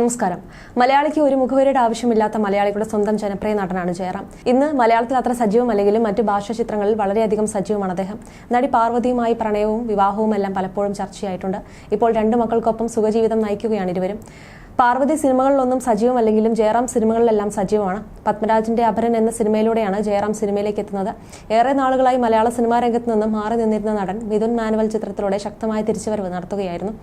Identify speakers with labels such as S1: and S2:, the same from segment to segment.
S1: നമസ്കാരം. മലയാളിക്ക് ഒരു മുഖവരയുടെ ആവശ്യമില്ലാത്ത മലയാളികളുടെ സ്വന്തം ജനപ്രിയ നടനാണ് ജയറാം. ഇന്ന് മലയാളത്തിൽ അത്ര സജീവമല്ലെങ്കിലും മറ്റ് ഭാഷാ ചിത്രങ്ങളിൽ വളരെയധികം സജീവമാണ് അദ്ദേഹം. നടി പാർവതിയുമായി പ്രണയവും വിവാഹവും എല്ലാം പലപ്പോഴും ചർച്ചയായിട്ടുണ്ട്. ഇപ്പോൾ രണ്ടു മക്കൾക്കൊപ്പം സുഖജീവിതം നയിക്കുകയാണ് ഇരുവരും. പാർവതി സിനിമകളിലൊന്നും സജീവമല്ലെങ്കിലും ജയറാം സിനിമകളിലെല്ലാം സജീവമാണ്. പത്മരാജന്റെ അപരൻ എന്ന സിനിമയിലൂടെയാണ് ജയറാം സിനിമയിലേക്ക് എത്തുന്നത്. ഏറെ നാളുകളായി മലയാള സിനിമാ രംഗത്ത് നിന്നും മാറി നിന്നിരുന്ന നടൻ മിഥുൻ മാനുവൽ ചിത്രത്തിലൂടെ ശക്തമായ തിരിച്ചുവരവ് നടത്തുകയായിരുന്നു.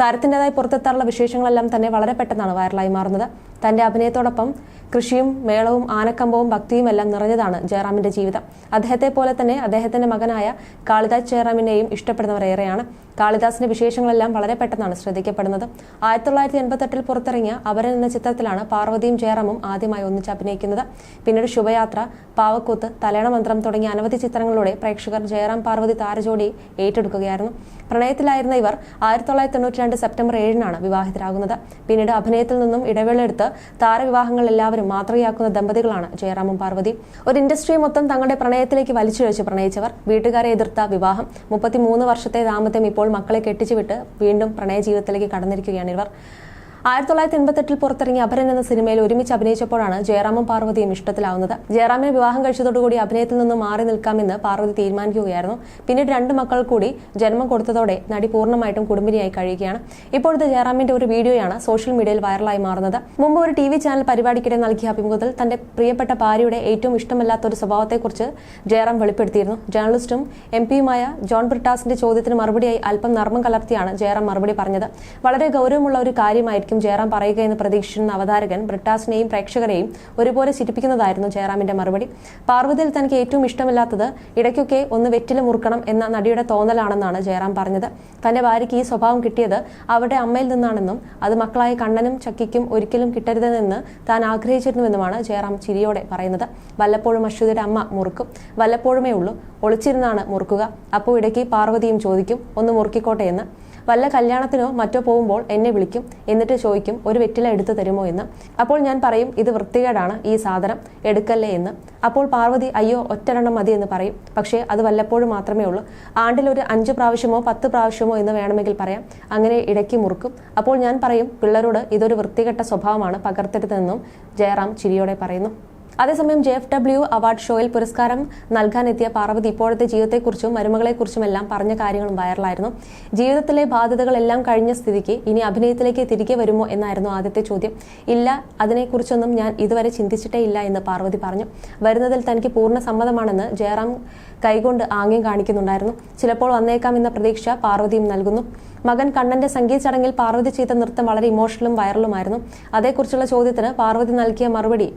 S1: താരത്തിന്റെതായി പുറത്തെത്താറുള്ള വിശേഷങ്ങളെല്ലാം തന്നെ വളരെ പെട്ടെന്നാണ് വൈറലായി മാറുന്നത്. തന്റെ അഭിനയത്തോടൊപ്പം കൃഷിയും മേളവും ആനക്കമ്പവും ഭക്തിയും എല്ലാം നിറഞ്ഞതാണ് ജയറാമിന്റെ ജീവിതം. അദ്ദേഹത്തെ പോലെ തന്നെ അദ്ദേഹത്തിന്റെ മകനായ കാളിദാസ് ജയറാമിനെയും ഇഷ്ടപ്പെടുന്നവർ ഏറെയാണ്. കാളിദാസിന്റെ വിശേഷങ്ങളെല്ലാം വളരെ പെട്ടെന്നാണ് ശ്രദ്ധിക്കപ്പെടുന്നത്. ആയിരത്തി തൊള്ളായിരത്തി എൺപത്തെട്ടിൽ പുറത്തിറങ്ങിയ അവരൻ എന്ന ചിത്രത്തിലാണ് പാർവതിയും ജയറാമും ആദ്യമായി ഒന്നിച്ച് അഭിനയിക്കുന്നത്. പിന്നീട് ശുഭയാത്ര പാവക്കൂത്ത് തലേണ മന്ത്രം തുടങ്ങിയ അനവധി ചിത്രങ്ങളിലൂടെ പ്രേക്ഷകർ ജയറാം പാർവതി താരജോടി ഏറ്റെടുക്കുകയായിരുന്നു. പ്രണയത്തിലായിരുന്ന ഇവർ ആയിരത്തി തൊള്ളായിരത്തി തൊണ്ണൂറ്റി രണ്ട് സെപ്റ്റംബർ ഏഴിനാണ് വിവാഹിതരാകുന്നത്. പിന്നീട് അഭിനയത്തിൽ നിന്നും ഇടവേളയെടുത്ത് താരവിവാഹങ്ങൾ എല്ലാവരും മാതൃകയാക്കുന്ന ദമ്പതികളാണ് ജയറാമും പാർവതി ഒരു ഇൻഡസ്ട്രി മൊത്തം തങ്ങളുടെ പ്രണയത്തിലേക്ക് വലിച്ചിഴച്ച് പ്രണയിച്ചവർ വീട്ടുകാരെ എതിർത്ത വിവാഹം മുപ്പത്തിമൂന്ന് വർഷത്തെ ദാമ്പത്യം ഇപ്പോൾ മക്കളെ കെട്ടിച്ചുവിട്ട് വീണ്ടും പ്രണയ ജീവിതത്തിലേക്ക് കടന്നിരിക്കുകയാണ് ഇവർ. ആയിരത്തി തൊള്ളായിരത്തി എൺപത്തെട്ടിൽ പുറത്തിറങ്ങിയ അപരൻ എന്ന സിനിമയിൽ ഒരുമിച്ച് അഭിനയിച്ചപ്പോഴാണ് ജയറാമും പാർവതിയും ഇഷ്ടത്തിലാവുന്നത്. ജയറാമിനെ വിവാഹം കഴിച്ചതോടുകൂടി അഭിനയത്തിൽ നിന്ന് മാറി നിൽക്കാമെന്ന് പാർവതി തീരുമാനിക്കുകയായിരുന്നു. പിന്നീട് രണ്ട് മക്കൾ കൂടി ജന്മം കൊടുത്തതോടെ നടി പൂർണമായിട്ടും കുടുംബിനിയായി കഴിയുകയാണ്. ഇപ്പോഴത്തെ ജയറാമിന്റെ ഒരു വീഡിയോയാണ് സോഷ്യൽ മീഡിയയിൽ വൈറലായി മാറുന്നത്. മുമ്പ് ഒരു ടി വി ചാനൽ പരിപാടിക്കിടെ നൽകിയ അഭിമുഖത്തിൽ തന്റെ പ്രിയപ്പെട്ട ഭാര്യയുടെ ഏറ്റവും ഇഷ്ടമല്ലാത്ത ഒരു സ്വഭാവത്തെക്കുറിച്ച് ജയറാം വെളിപ്പെടുത്തിയിരുന്നു. ജേർണലിസ്റ്റും എം പിയുമായ ജോൺ ബ്രിട്ടാസിന്റെ ചോദ്യത്തിന് മറുപടിയായി അല്പം നർമ്മം കലർത്തിയാണ് ജയറാം മറുപടി പറഞ്ഞത്. വളരെ ഗൗരവമുള്ള ഒരു കാര്യമായിരിക്കും ജയറാം പറയുക എന്ന് പ്രതീക്ഷിച്ചിരുന്ന അവതാരകൻ ബ്രിട്ടാസിനെയും പ്രേക്ഷകരെയും ഒരുപോലെ ചിരിപ്പിക്കുന്നതായിരുന്നു ജയറാമിന്റെ മറുപടി. പാർവതിയിൽ തനിക്ക് ഏറ്റവും ഇഷ്ടമില്ലാത്തത് ഇടയ്ക്കൊക്കെ ഒന്ന് വെറ്റില മുറുക്കണം എന്ന നടിയുടെ തോന്നലാണെന്നാണ് ജയറാം പറഞ്ഞത്. തന്റെ ഭാര്യയ്ക്ക് ഈ സ്വഭാവം കിട്ടിയത് അവരുടെ അമ്മയിൽ നിന്നാണെന്നും അത് മക്കളായ കണ്ണനും ചക്കിക്കും ഒരിക്കലും കിട്ടരുതെന്ന് താൻ ആഗ്രഹിച്ചിരുന്നുവെന്നുമാണ് ജയറാം ചിരിയോടെ പറയുന്നത്. വല്ലപ്പോഴും അശ്വതിയുടെ അമ്മ മുറുക്കും. വല്ലപ്പോഴുമേ ഉള്ളൂ. ഒളിച്ചിരുന്നാണ് മുറുക്കുക. അപ്പോൾ ഇടയ്ക്ക് പാർവതിയും ചോദിക്കും ഒന്ന് മുറുക്കിക്കോട്ടെ എന്ന്. വല്ല കല്യാണത്തിനോ മറ്റോ പോകുമ്പോൾ എന്നെ വിളിക്കും എന്നിട്ട് ചോദിക്കും ഒരു വെറ്റില എടുത്തു തരുമോ എന്ന്? അപ്പോൾ ഞാൻ പറയും ഇത് വൃത്തികേടാണ് ഈ സാധനം എടുക്കല്ലേ എന്ന്. അപ്പോൾ പാർവതി അയ്യോ ഒറ്റരെണ്ണം മതി എന്ന് പറയും. പക്ഷേ അത് വല്ലപ്പോഴും മാത്രമേ ഉള്ളൂ. ആണ്ടിൽ ഒരു അഞ്ച് പ്രാവശ്യമോ പത്ത് പ്രാവശ്യമോ എന്ന് വേണമെങ്കിൽ പറയാം. അങ്ങനെ ഇടയ്ക്ക് മുറുക്കും. അപ്പോൾ ഞാൻ പറയും പിള്ളേരോട് ഇതൊരു വൃത്തികെട്ട സ്വഭാവമാണ് പകർത്തരുതെന്നും ജയറാം ചിരിയോടെ പറയുന്നു. അതേസമയം ജെ എഫ് ഡബ്ല്യു അവാർഡ് ഷോയിൽ പുരസ്കാരം നൽകാനെത്തിയ പാർവതി ഇപ്പോഴത്തെ ജീവിതത്തെക്കുറിച്ചും മരുമകളെക്കുറിച്ചും എല്ലാം പറഞ്ഞ കാര്യങ്ങളും വൈറലായിരുന്നു. ജീവിതത്തിലെ ബാധ്യതകളെല്ലാം കഴിഞ്ഞ സ്ഥിതിക്ക് ഇനി അഭിനയത്തിലേക്ക് തിരികെ വരുമോ എന്നായിരുന്നു ആദ്യത്തെ ചോദ്യം. ഇല്ല അതിനെക്കുറിച്ചൊന്നും ഞാൻ ഇതുവരെ ചിന്തിച്ചിട്ടേ ഇല്ല എന്ന് പാർവതി പറഞ്ഞു. വരുന്നതിൽ തനിക്ക് പൂർണ സമ്മതമാണെന്ന് ജയറാം കൈകൊണ്ട് ആംഗ്യം കാണിക്കുന്നുണ്ടായിരുന്നു. ചിലപ്പോൾ വന്നേക്കാം എന്ന പ്രതീക്ഷ പാർവതിയും നൽകുന്നു. മകൻ കണ്ണന്റെ സംഗീത ചടങ്ങിൽ പാർവതി ചെയ്ത നൃത്തം വളരെ ഇമോഷണലും വൈറലുമായിരുന്നു. അതേക്കുറിച്ചുള്ള ചോദ്യത്തിന് പാർവതി നൽകിയ മറുപടി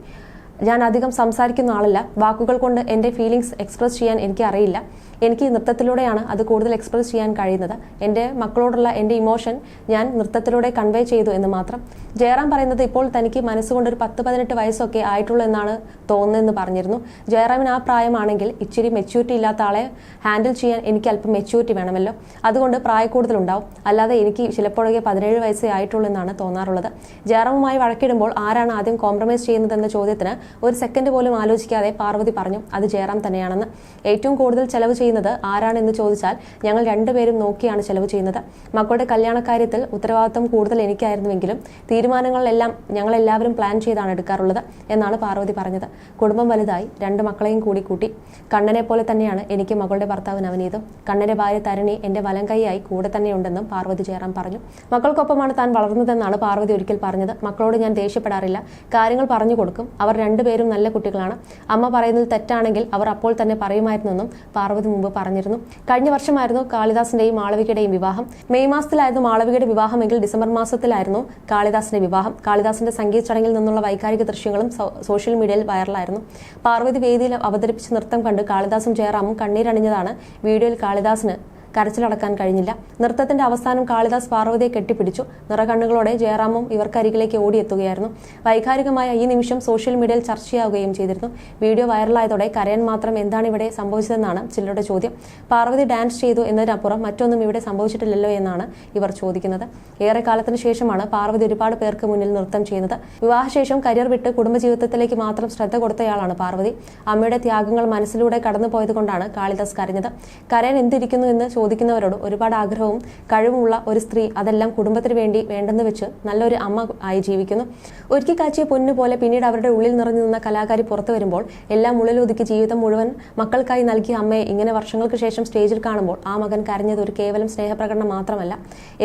S1: ഞാൻ അധികം സംസാരിക്കുന്ന ആളല്ല. വാക്കുകൾ കൊണ്ട് എന്റെ ഫീലിങ്സ് എക്സ്പ്രസ് ചെയ്യാൻ എനിക്ക് അറിയില്ല എനിക്ക് നൃത്തത്തിലൂടെയാണ് അത് കൂടുതൽ എക്സ്പ്രസ് ചെയ്യാൻ കഴിയുന്നത്. എന്റെ മക്കളോടുള്ള എന്റെ ഇമോഷൻ ഞാൻ നൃത്തത്തിലൂടെ കൺവേ ചെയ്തു എന്ന് മാത്രം. ജയറാം പറയുന്നത് ഇപ്പോൾ തനിക്ക് മനസ്സുകൊണ്ട് ഒരു പത്ത് പതിനെട്ട് വയസ്സൊക്കെ ആയിട്ടുള്ളൂ എന്നാണ് തോന്നുന്നതെന്ന് പറഞ്ഞിരുന്നു. ജയറാമിന് ആ പ്രായമാണെങ്കിൽ ഇച്ചിരി മെച്യൂരിറ്റി ഇല്ലാത്ത ആളെ ഹാൻഡിൽ ചെയ്യാൻ എനിക്ക് അല്പം മെച്യൂരിറ്റി വേണമല്ലോ. അതുകൊണ്ട് പ്രായക്കൂടുതലുണ്ടാവും. അല്ലാതെ എനിക്ക് ചിലപ്പോഴൊക്കെ പതിനേഴ് വയസ്സേ ആയിട്ടുള്ളൂ എന്നാണ് തോന്നാറുള്ളത്. ജയറാമുമായി വഴക്കിടുമ്പോൾ ആരാണ് ആദ്യം കോംപ്രമൈസ് ചെയ്യുന്നതെന്ന ചോദ്യത്തിന് ഒരു സെക്കൻഡ് പോലും ആലോചിക്കാതെ പാർവതി പറഞ്ഞു അത് ജയറാം തന്നെയാണെന്ന്. ഏറ്റവും കൂടുതൽ ചെലവ് ചെയ്യുന്നത് ആരാണെന്ന് ചോദിച്ചാൽ ഞങ്ങൾ രണ്ടുപേരും നോക്കിയാണ് ചെലവ് ചെയ്യുന്നത്. മക്കളുടെ കല്യാണക്കാര്യത്തിൽ ഉത്തരവാദിത്വം കൂടുതൽ എനിക്കായിരുന്നുവെങ്കിലും തീരുമാനങ്ങളെല്ലാം ഞങ്ങൾ എല്ലാവരും പ്ലാൻ ചെയ്താണ് എടുക്കാറുള്ളത് എന്നാണ് പാർവതി പറഞ്ഞത്. കുടുംബം വലുതായി രണ്ട് മക്കളെയും കൂടി കൂട്ടി. കണ്ണനെ പോലെ തന്നെയാണ് എനിക്ക് മകളുടെ ഭർത്താവ് നവനീതും കണ്ണന്റെ ഭാര്യ തരണി എന്റെ വലം കൈയായി കൂടെ തന്നെയുണ്ടെന്നും പാർവതി ജയറാം പറഞ്ഞു. മക്കൾക്കൊപ്പമാണ് താൻ വളർന്നതെന്നാണ് പാർവതി ഒരിക്കൽ പറഞ്ഞത്. മക്കളോട് ഞാൻ ദേഷ്യപ്പെടാറില്ല. കാര്യങ്ങൾ പറഞ്ഞു കൊടുക്കും. അവർ രണ്ടുപേരും നല്ല കുട്ടികളാണ്. അമ്മ പറയുന്നത് തെറ്റാണെങ്കിൽ അവർ അപ്പോൾ തന്നെ പറയുമായിരുന്നെന്നും പാർവതി മുമ്പ് പറഞ്ഞിരുന്നു. കഴിഞ്ഞ വർഷമായിരുന്നു കാളിദാസിന്റെയും മാളവികയുടെയും വിവാഹം. മെയ് മാസത്തിലായിരുന്നു മാളവികയുടെ വിവാഹമെങ്കിൽ ഡിസംബർ മാസത്തിലായിരുന്നു കാളിദാസിന്റെ വിവാഹം. കാളിദാസിന്റെ സംഗീത ചടങ്ങിൽ നിന്നുള്ള വൈകാരിക ദൃശ്യങ്ങളും സോഷ്യൽ മീഡിയയിൽ വൈറലായിരുന്നു. പാർവതി വേദിയിൽ അവതരിപ്പിച്ച നൃത്തം കണ്ട് കാളിദാസും ജയറാമും കണ്ണീരണിഞ്ഞതാണ് വീഡിയോയിൽ കാളിദാസിന് കരച്ചിലടക്കാൻ കഴിഞ്ഞില്ല. നൃത്തത്തിന്റെ അവസാനം കാളിദാസ് പാർവതിയെ കെട്ടിപ്പിടിച്ചു. നിറകണ്ണുകളോടെ ജയറാമും ഇവർക്കരികിലേക്ക് ഓടിയെത്തുകയായിരുന്നു. വൈകാരികമായ ഈ നിമിഷം സോഷ്യൽ മീഡിയയിൽ ചർച്ചയാവുകയും ചെയ്തിരുന്നു. വീഡിയോ വൈറലായതോടെ കരയൻ മാത്രം എന്താണ് ഇവിടെ സംഭവിച്ചതെന്നാണ് ചിലരുടെ ചോദ്യം. പാർവതി ഡാൻസ് ചെയ്തു എന്നതിനപ്പുറം മറ്റൊന്നും ഇവിടെ സംഭവിച്ചിട്ടില്ലല്ലോ എന്നാണ് ഇവർ ചോദിക്കുന്നത്. ഏറെ കാലത്തിന് ശേഷമാണ് പാർവതി ഒരുപാട് പേർക്ക് മുന്നിൽ നൃത്തം ചെയ്യുന്നത്. വിവാഹശേഷം കരിയർ വിട്ട് കുടുംബജീവിതത്തിലേക്ക് മാത്രം ശ്രദ്ധ കൊടുത്തയാളാണ് പാർവതി. അമ്മയുടെ ത്യാഗങ്ങൾ മനസ്സിലൂടെ കടന്നുപോയത് കൊണ്ടാണ് കാളിദാസ് കരഞ്ഞത്. കരയൻ എന്തിരിക്കുന്നു എന്ന് ചോദിക്കുന്നവരോട് ഒരുപാട് ആഗ്രഹവും കഴിവുമുള്ള ഒരു സ്ത്രീ അതെല്ലാം കുടുംബത്തിന് വേണ്ടി വേണ്ടെന്ന് വെച്ച് നല്ലൊരു അമ്മ ആയി ജീവിക്കുന്നു. ഒരുക്കി കാച്ചിയ പൊന്നു പോലെ പിന്നീട് അവരുടെ ഉള്ളിൽ നിറഞ്ഞു നിന്ന കലാകാരി പുറത്തു വരുമ്പോൾ എല്ലാം ഉള്ളിലൊതുക്കി ജീവിതം മുഴുവൻ മക്കൾക്കായി നൽകിയ അമ്മയെ ഇങ്ങനെ വർഷങ്ങൾക്ക് ശേഷം സ്റ്റേജിൽ കാണുമ്പോൾ ആ മകൻ കരഞ്ഞത് ഒരു കേവലം സ്നേഹപ്രകടനം മാത്രമല്ല.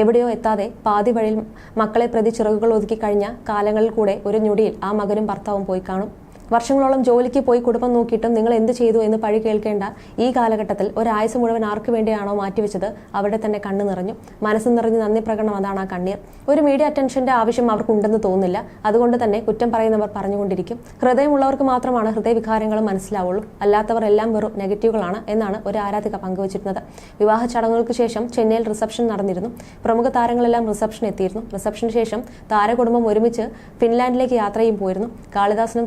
S1: എവിടെയോ എത്താതെ പാതി വഴിയിൽ മക്കളെ പ്രതി ചിറകുകൾ ഒതുക്കി കഴിഞ്ഞ കാലങ്ങളിൽ കൂടെ ഒരു ഞൊടിയിൽ ആ മകനും ഭർത്താവും പോയി കാണും. വർഷങ്ങളോളം ജോലിക്ക് പോയി കുടുംബം നോക്കിയിട്ടും നിങ്ങൾ എന്ത് ചെയ്തു എന്ന് പഴി കേൾക്കേണ്ട ഈ കാലഘട്ടത്തിൽ ഒരായുസ് മുഴുവൻ ആർക്ക് വേണ്ടിയാണോ മാറ്റിവെച്ചത് അവിടെ തന്നെ കണ്ണു നിറഞ്ഞു. മനസ്സ് നിറഞ്ഞ് നന്ദി പ്രകടനം അതാണ് ആ കണ്ണീർ. ഒരു മീഡിയ അറ്റൻഷന്റെ ആവശ്യം അവർക്കുണ്ടെന്ന് തോന്നുന്നില്ല അതുകൊണ്ട് തന്നെ കുറ്റം പറയുന്നവർ പറഞ്ഞുകൊണ്ടിരിക്കും. ഹൃദയമുള്ളവർക്ക് മാത്രമാണ് ഹൃദയവികാരങ്ങളും മനസ്സിലാവുള്ളൂ. അല്ലാത്തവർ എല്ലാം വെറും നെഗറ്റീവുകളാണ് എന്നാണ് ഒരു ആരാധിക പങ്കുവച്ചിരുന്നത്. വിവാഹ ചടങ്ങുകൾക്ക് ശേഷം ചെന്നൈയിൽ റിസപ്ഷൻ നടന്നിരുന്നു. പ്രമുഖ താരങ്ങളെല്ലാം റിസപ്ഷൻ എത്തിയിരുന്നു. റിസപ്ഷന് ശേഷം താരകുടുംബം ഒരുമിച്ച് ഫിൻലാൻഡിലേക്ക് യാത്രയും പോയിരുന്നു. കാളിദാസനും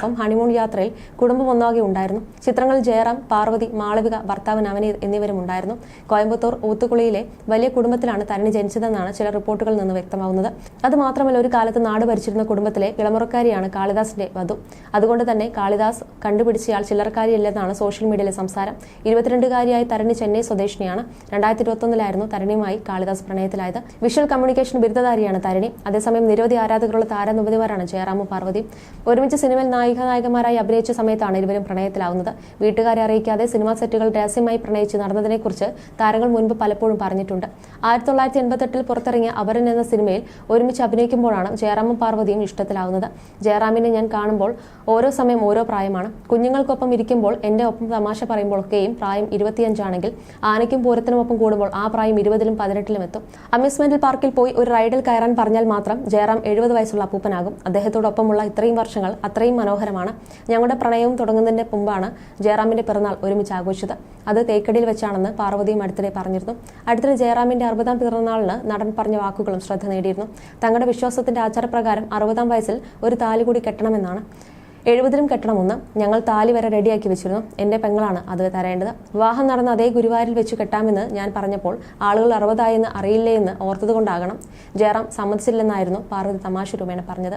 S1: തരണിക്കുമൊപ്പം ഹണിമൂൺ യാത്രയിൽ കുടുംബം ഒന്നാകെ ഉണ്ടായിരുന്നു. ചിത്രങ്ങൾ ജയറാം പാർവതി മാളവിക ഭർത്താവ് നവനീത് എന്നിവരും ഉണ്ടായിരുന്നു. കോയമ്പത്തൂർ ഊത്തുകുളിയിലെ വലിയ കുടുംബത്തിലാണ് തരണി ജനിച്ചതെന്നാണ് ചില റിപ്പോർട്ടുകളിൽ നിന്ന് വ്യക്തമാവുന്നത്. അതുമാത്രമല്ല ഒരു കാലത്ത് നാട് ഭരിച്ചിരുന്ന കുടുംബത്തിലെ ഇളമുറക്കാരിയാണ് കാളിദാസിന്റെ വധു. അതുകൊണ്ട് തന്നെ കാളിദാസ് കണ്ടുപിടിച്ചയാൾ ചില്ലറക്കാരിയല്ലെന്നാണ് സോഷ്യൽ മീഡിയയിലെ സംസാരം. ഇരുപത്തിരണ്ടുകാരിയായ തരണി ചെന്നൈ സ്വദേശിനിയാണ്. രണ്ടായിരത്തി ഇരുപത്തൊന്നിലായിരുന്നു തരണിയുമായി കാളിദാസ് പ്രണയത്തിലായത്. വിഷ്വൽ കമ്മ്യൂണിക്കേഷൻ ബിരുദധാരിയാണ് തരണി. അതേസമയം നിരവധി ആരാധകരുള്ള താരനുപതിമാരാണ് ജയറാമും പാർവതി ഒരുമിച്ച് സിനിമയിൽ നായിക നായകന്മാരായി അഭിനയിച്ച സമയത്താണ് ഇരുവരും പ്രണയത്തിലാവുന്നത്. വീട്ടുകാരെ അറിയിക്കാതെ സിനിമാ സെറ്റുകൾ രഹസ്യമായി പ്രണയിച്ച് നടന്നതിനെക്കുറിച്ച് താരങ്ങൾ മുൻപ് പലപ്പോഴും പറഞ്ഞിട്ടുണ്ട്. ആയിരത്തി തൊള്ളായിരത്തി എൺപത്തെട്ടിൽ പുറത്തിറങ്ങിയ അവരൻ എന്ന സിനിമയിൽ ഒരുമിച്ച് അഭിനയിക്കുമ്പോഴാണ് ജയറാമും പാർവതിയും ഇഷ്ടത്തിലാവുന്നത്. ജയറാമിനെ ഞാൻ കാണുമ്പോൾ ഓരോ സമയം ഓരോ പ്രായമാണ്. കുഞ്ഞുങ്ങൾക്കൊപ്പം ഇരിക്കുമ്പോൾ എന്റെ ഒപ്പം തമാശ പറയുമ്പോഴൊക്കെയും പ്രായം ഇരുപത്തിയഞ്ചാണെങ്കിൽ ആനയ്ക്കും പൂരത്തിനുമൊപ്പം കൂടുമ്പോൾ ആ പ്രായം ഇരുപതിലും പതിനെട്ടിലും എത്തും. അമ്യൂസ്മെന്റ് പാർക്കിൽ പോയി ഒരു റൈഡിൽ കയറാൻ പറഞ്ഞാൽ മാത്രം ജയറാം എഴുപത് വയസ്സുള്ള അപ്പൂപ്പനാകും. അദ്ദേഹത്തോടൊപ്പമുള്ള ഇത്രയും വർഷങ്ങൾ അത്രയും മനോഹരമാണ്. ഞങ്ങളുടെ പ്രണയവും തുടങ്ങുന്നതിന്റെ മുമ്പാണ് ജയറാമിന്റെ പിറന്നാൾ ഒരുമിച്ച് ആഘോഷിച്ചത്. അത് തേക്കടിയിൽ വെച്ചാണെന്ന് പാർവതിയും അടുത്തിടെ പറഞ്ഞിരുന്നു. അടുത്തിടെ ജയറാമിന്റെ അറുപതാം പിറന്നാളിന് നടൻ പറഞ്ഞ വാക്കുകളും ശ്രദ്ധ നേടിയിരുന്നു. തങ്ങളുടെ വിശ്വാസത്തിന്റെ ആചാരപ്രകാരം അറുപതാം വയസ്സിൽ ഒരു താലി കൂടി കെട്ടണമെന്നാണ്. എഴുപതിലും കെട്ടണമെന്ന് ഞങ്ങൾ താലി വരെ റെഡിയാക്കി വെച്ചിരുന്നു. എന്റെ പെങ്ങളാണ് അത് തരേണ്ടത്. വിവാഹം നടന്ന അതേ ഗുരുവായൂരിൽ വെച്ച് കെട്ടാമെന്ന് ഞാൻ പറഞ്ഞപ്പോൾ ആളുകൾ അറുപതായെന്ന് അറിയില്ലേ എന്ന് ഓർത്തതുകൊണ്ടാകണം ജയറാം സമ്മതിച്ചില്ലെന്നായിരുന്നു പാർവതി തമാശ രൂപേണ പറഞ്ഞത്.